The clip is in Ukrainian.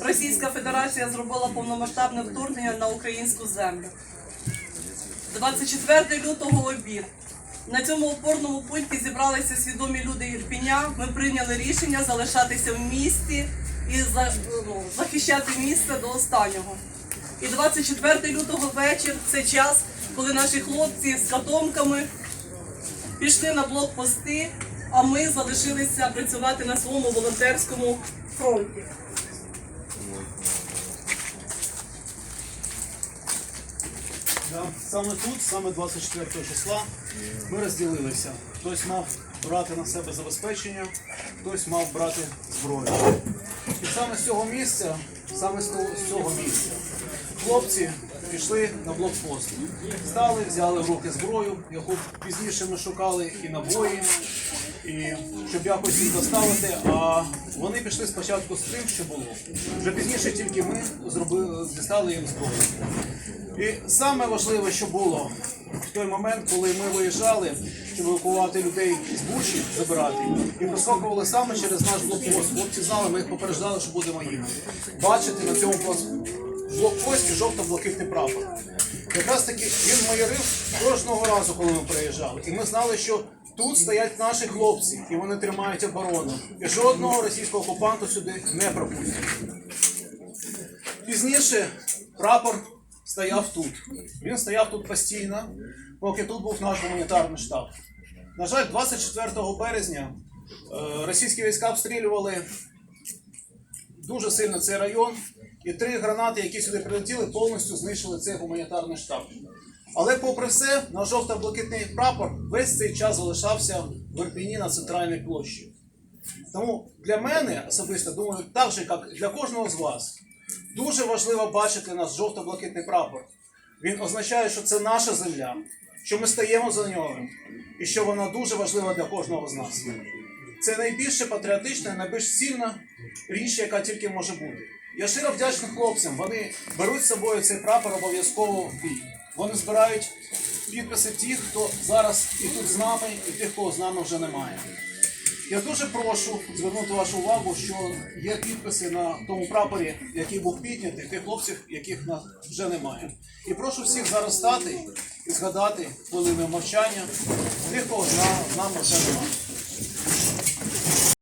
Російська Федерація зробила повномасштабне вторгнення на українську землю. 24 лютого обід. На цьому опорному пункті зібралися свідомі люди Ірпіня. Ми прийняли рішення залишатися в місті і ну, захищати місце до останнього. І 24 лютого вечір це час, коли наші хлопці з катомками пішли на блокпости, а ми залишилися працювати на своєму волонтерському фронті. Саме тут, саме 24 числа, ми розділилися. Хтось мав брати на себе забезпечення, хтось мав брати зброю. І саме з цього місця, саме з цього місця, хлопці пішли на блокпост. Стали, взяли в руки зброю, яку пізніше ми шукали і набої, і щоб якось їх доставити. А вони пішли спочатку з тим, що було. Вже пізніше тільки ми зробили, дістали їм зброю. І саме важливе, що було в той момент, коли ми виїжджали, щоб евакувати людей з Бучі, забирати, і проскакували саме через наш блокпост. Хлопці знали, ми їх попереджали, що будемо їхати. Бачити на цьому блокпості жовто-блакитний прапор. Якраз таки він майорив кожного разу, коли ми приїжджали. І ми знали, що тут стоять наші хлопці, і вони тримають оборону. І жодного російського окупанту сюди не пропустять. Пізніше прапор стояв тут. Він стояв тут постійно, поки тут був наш гуманітарний штаб. На жаль, 24 березня е, російські війська обстрілювали дуже сильно цей район, і три гранати, які сюди прилетіли, повністю знищили цей гуманітарний штаб. Але попри все, наш жовто-блакитний прапор весь цей час залишався в Ірпіні на центральній площі. Тому для мене особисто думаю, так же, як для кожного з вас, дуже важливо бачити наш жовто-блакитний прапор. Він означає, що це наша земля, що ми стаємо за нього, і що вона дуже важлива для кожного з нас. Це найбільше патріотична, найбільш цінна річ, яка тільки може бути. Я щиро вдячний хлопцям. Вони беруть з собою цей прапор обов'язково в бій. Вони збирають підписи тих, хто зараз і тут з нами, і тих, кого з нами вже немає. Я дуже прошу звернути вашу увагу, що є підписи на тому прапорі, який був піднятий, тих хлопців, яких нас вже немає. І прошу всіх зараз стати і згадати хвилиною мовчання тих, кого з нами вже немає.